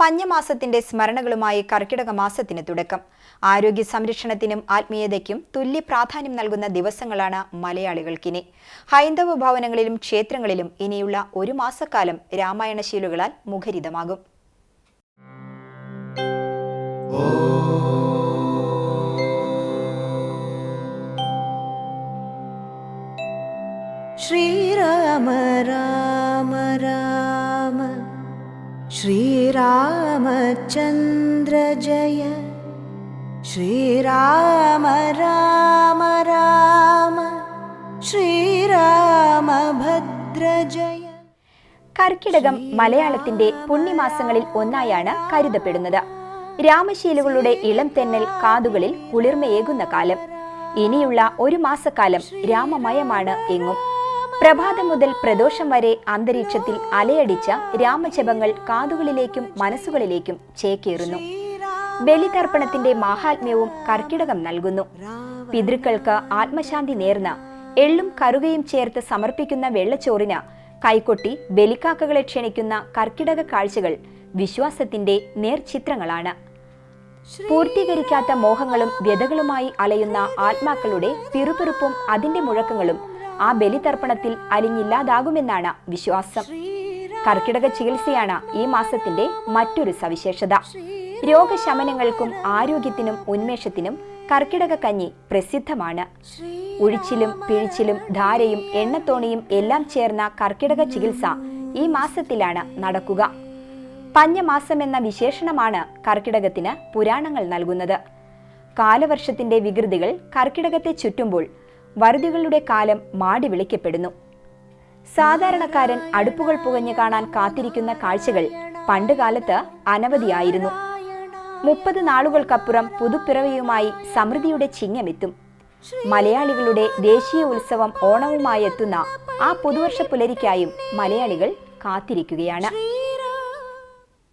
പഞ്ഞമാസത്തിന്റെ സ്മരണകളുമായി കർക്കിടക മാസത്തിന് തുടക്കം. ആരോഗ്യ സംരക്ഷണത്തിനും ആത്മീയതയ്ക്കും തുല്യ പ്രാധാന്യം നൽകുന്ന ദിവസങ്ങളാണ് മലയാളികൾക്കിനി. ഹൈന്ദവ ഭവനങ്ങളിലും ക്ഷേത്രങ്ങളിലും ഇനിയുള്ള ഒരു മാസക്കാലം രാമായണശീലുകളാൽ മുഖരിതമാകും. ശ്രീരാമ രാമ രാ श्रीरामचन्द्र जय श्रीराम राम राम श्रीरामभद्र जय കർക്കിടകം മലയാളത്തിന്റെ പുണ്യമാസങ്ങളിൽ ഒന്നായാണ് കരുതപ്പെടുന്നത് രാമശീലുകളുടെ ഇളം തെന്നൽ കാതുകളിൽ കുളിർമയേകുന്ന കാലം ഇനിയുള്ള ഒരു മാസക്കാലം രാമമയമാണ് എങ്ങും പ്രഭാതം മുതൽ പ്രദോഷം വരെ അന്തരീക്ഷത്തിൽ അലയടിച്ച രാമജപങ്ങൾ കാതുകളിലേക്കും മനസ്സുകളിലേക്കും ചേക്കേറുന്നു. ബലിതർപ്പണത്തിന്റെ മാഹാത്മ്യവും കർക്കിടകം നൽകുന്നു. പിതൃക്കൾക്ക് ആത്മശാന്തി നേർന്ന എള്ളും കറുകയും ചേർത്ത് സമർപ്പിക്കുന്ന വെള്ളച്ചോറിന് കൈക്കൊട്ടി ബലിക്കാക്കകളെ ക്ഷണിക്കുന്ന കർക്കിടക കാഴ്ചകൾ വിശ്വാസത്തിന്റെ നേർചിത്രങ്ങളാണ്. പൂർത്തീകരിക്കാത്ത മോഹങ്ങളും വ്യതകളുമായി അലയുന്ന ആത്മാക്കളുടെ പിറുപിറുപ്പും അതിന്റെ മുഴക്കങ്ങളും ആ ബലിതർപ്പണത്തിൽ അലിഞ്ഞില്ലാതാകുമെന്നാണ് വിശ്വാസം. കർക്കിടക ചികിത്സയാണ് ഈ മാസത്തിന്റെ മറ്റൊരു സവിശേഷത. രോഗശമനങ്ങൾക്കും ആരോഗ്യത്തിനും ഉന്മേഷത്തിനും കർക്കിടക കഞ്ഞി പ്രസിദ്ധമാണ്. ഉഴിച്ചിലും പിഴിച്ചിലും ധാരയും എണ്ണത്തോണിയും എല്ലാം ചേർന്ന കർക്കിടക ചികിത്സ ഈ മാസത്തിലാണ് നടക്കുക. പഞ്ഞമാസം എന്ന വിശേഷണമാണ് കർക്കിടകത്തിന് പുരാണങ്ങൾ നൽകുന്നത്. കാലവർഷത്തിന്റെ വികൃതികൾ കർക്കിടകത്തെ ചുറ്റുമ്പോൾ വറുതികളുടെ കാലം മാടി വിളിക്കപ്പെടുന്നു. സാധാരണക്കാരൻ അടുപ്പുകൾ പുകഞ്ഞു കാണാൻ കാത്തിരിക്കുന്ന കാഴ്ചകൾ പണ്ടുകാലത്ത് അനവധിയായിരുന്നു. മുപ്പത് നാളുകൾക്കപ്പുറം പുതുപ്പിറവിയുമായി സമൃദ്ധിയുടെ ചിങ്ങമെത്തും. മലയാളികളുടെ ദേശീയ ഉത്സവം ഓണവുമായി എത്തുന്ന ആ പുതുവർഷ പുലരിക്കായും മലയാളികൾ കാത്തിരിക്കുകയാണ്.